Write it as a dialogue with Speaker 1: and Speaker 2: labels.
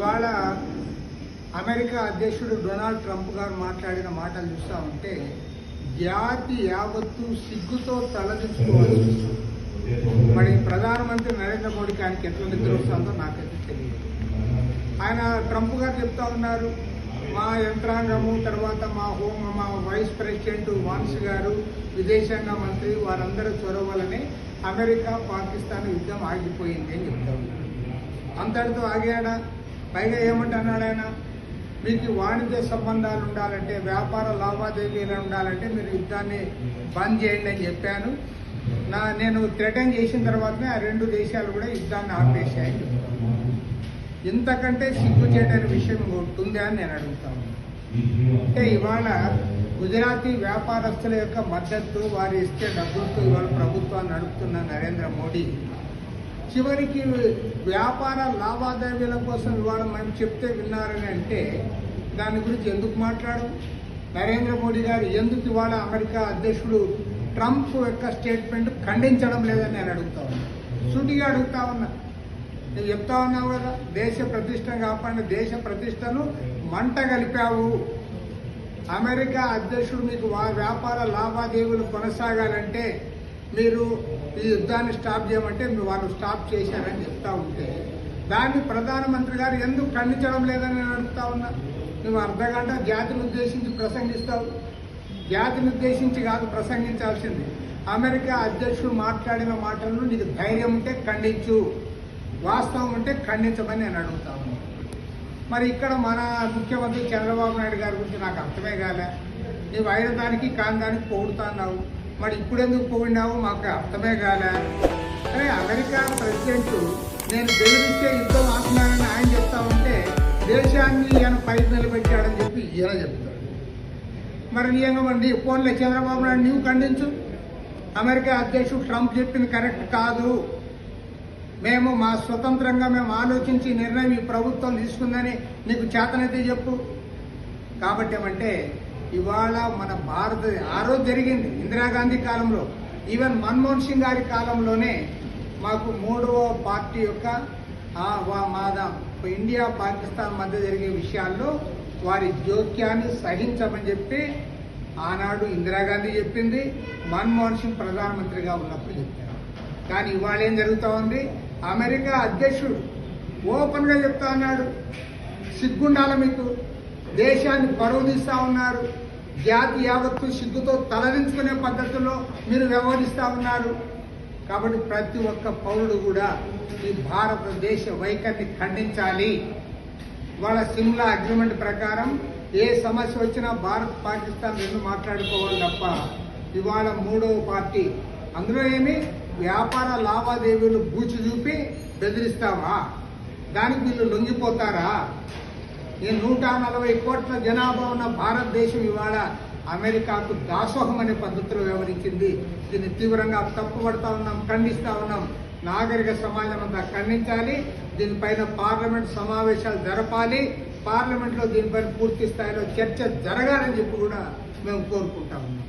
Speaker 1: ఇవాళ అమెరికా అధ్యక్షుడు Donald Trump గారు మాట్లాడిన మాటలు చూస్తా ఉంటే జాతి యావత్తు సిగ్గుతో తలదించుకోవాల్సి వస్తుంది. మరి ప్రధానమంత్రి నరేంద్ర మోడీకి ఆయనకి ఎట్లా నిద్ర వస్తుందో నాకైతే తెలియదు. ఆయన ట్రంప్ గారు చెప్తా ఉన్నారు మా యంత్రాంగము తర్వాత మా హోమ్ మా వైస్ ప్రెసిడెంట్ వాన్స్ గారు విదేశాంగ మంత్రి వారందరూ చొరవలనే అమెరికా పాకిస్తాన్ యుద్ధం ఆగిపోయింది అని చెప్తా ఉన్నారు. అంతటితో ఆగాడా పైగా ఏమంటున్నాడు ఆయన? మీకు వాణిజ్య సంబంధాలు ఉండాలంటే వ్యాపార లావాదేవీలు ఉండాలంటే మీరు యుద్ధాన్ని బంద్ చేయండి అని చెప్పాను. నా నేను థ్రెటన్ చేసిన తర్వాతనే ఆ రెండు దేశాలు కూడా యుద్ధాన్ని ఆపేశాయి. ఇంతకంటే సిగ్గు చేయడానికి విషయం ఉంటుందా అని నేను అడుగుతాను అంటే ఇవాళ గుజరాతీ వ్యాపారస్తుల యొక్క మద్దతు వారు ఇస్తే డబ్బులతో ఇవాళ ప్రభుత్వాన్ని నడుపుతున్న నరేంద్ర మోడీ చివరికి వ్యాపార లావాదేవీల కోసం ఇవాళ మనం చెప్తే విన్నారని అంటే దాని గురించి ఎందుకు మాట్లాడు? నరేంద్ర మోడీ గారు ఎందుకు ఇవాళ అమెరికా అధ్యక్షుడు ట్రంప్ యొక్క స్టేట్మెంట్ ఖండించడం లేదని నేను అడుగుతా ఉన్నా. సుటిగా అడుగుతా ఉన్నా. నువ్వు చెప్తా ఉన్నావు కదా దేశ ప్రతిష్టను కాపాడిన దేశ ప్రతిష్టను మంట కలిపావు. అమెరికా అధ్యక్షుడు మీకు వా- వ్యాపార లావాదేవీలు కొనసాగాలంటే మీరు ఈ యుద్ధాన్ని స్టాప్ చేయమంటే వాళ్ళు స్టాప్ చేశారని చెప్తా ఉంటే దాన్ని ప్రధానమంత్రి గారు ఎందుకు ఖండించడం లేదని నేను అడుగుతా ఉన్నా. నువ్వు అర్ధగంట జాతిని ఉద్దేశించి ప్రసంగిస్తావు. జాతిని ఉద్దేశించి కాదు ప్రసంగించాల్సింది. అమెరికా అధ్యక్షుడు మాట్లాడిన మాటలను నీకు ధైర్యం ఉంటే ఖండించు. వాస్తవం ఉంటే ఖండించమని నేను అడుగుతా మరి ఇక్కడ మన ముఖ్యమంత్రి చంద్రబాబు నాయుడు గారి గురించి నాకు అర్థమే కాలే. నీవు అయిన దానికి కాని దానికి మరి ఇప్పుడు ఎందుకు మాకు అర్థమే కాలే. అరే అమెరికా ప్రెసిడెంట్ నేను బెదిరిస్తే యుద్ధం ఆపుతున్నానని ఆయన చెప్తా ఉంటే దేశాన్ని ఈయన పైకి నిలబెట్టాడని చెప్పి ఈయన చెప్తాడు. మరి నిజంగా మరి నీ ఫోన్లో చంద్రబాబు నాయుడు నీవు ఖండించు. అమెరికా అధ్యక్షుడు ట్రంప్ చెప్పింది కరెక్ట్ కాదు. మేము మా స్వతంత్రంగా మేము ఆలోచించి నిర్ణయం ఈ ప్రభుత్వం తీసుకుందని నీకు చేతనైతే చెప్పు. కాబట్టి ఏమంటే ఇవాళ మన భారత ఆ రోజు జరిగింది ఇందిరాగాంధీ కాలంలో. ఈవెన్ మన్మోహన్ సింగ్ గారి కాలంలోనే మాకు మూడవ పార్టీ యొక్క మాదా ఇండియా పాకిస్తాన్ మధ్య జరిగే విషయాల్లో వారి జోక్యాన్ని సహించమని చెప్పి ఆనాడు ఇందిరాగాంధీ చెప్పింది మన్మోహన్ సింగ్ ప్రధానమంత్రిగా ఉన్నప్పుడు చెప్పారు. కానీ ఇవాళ ఏం జరుగుతూ ఉంది? అమెరికా అధ్యక్షుడు ఓపెన్గా చెప్తా అన్నాడు సిగ్గుండాల మీకు? దేశాన్ని పరువు ఉన్నారు. జాతి యావత్తు సిగ్గుతో తలదించుకునే పద్ధతిలో మీరు వ్యవహరిస్తూ ఉన్నారు. కాబట్టి ప్రతి ఒక్క పౌరుడు కూడా ఈ భారతదేశ వైఖరిని ఖండించాలి. వాళ్ళ సిమ్లా అగ్రిమెంట్ ప్రకారం ఏ సమస్య వచ్చినా భారత్ పాకిస్తాన్ రెండు మాట్లాడుకోవాలి తప్ప ఇవాళ మూడవ పార్టీ. అందులో ఏమి? వ్యాపార లావాదేవీలు బూచి చూపి బెదిరిస్తావా? దానికి వీళ్ళు లొంగిపోతారా? ఈ నూట నలభై కోట్ల జనాభా ఉన్న భారతదేశం ఇవాళ అమెరికాకు దాసోహం అనే పద్ధతిలో వ్యవహరించింది. దీన్ని తీవ్రంగా తప్పుపడతా ఉన్నాం ఖండిస్తూ ఉన్నాం. నాగరిక సమాజం అంతా ఖండించాలి. దీనిపైన పార్లమెంట్ సమావేశాలు జరపాలి. పార్లమెంట్లో దీనిపైన పూర్తి స్థాయిలో చర్చ జరగాలని చెప్పి కూడా మేము కోరుకుంటా ఉన్నాం.